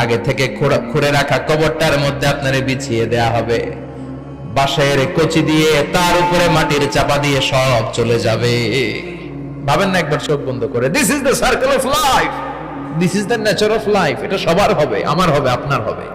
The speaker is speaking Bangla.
আগে থেকে খুঁড়ে রাখা কবরটার মধ্যে আপনার বিছিয়ে দেয়া হবে। বাঁশের কচি দিয়ে তার উপরে মাটির চাপা দিয়ে সব চলে যাবে। ভাবেন না একবার চোখ বন্ধ করে this is the circle of life this is the nature of life এটা সবার হবে, আমার হবে, আপনার হবে।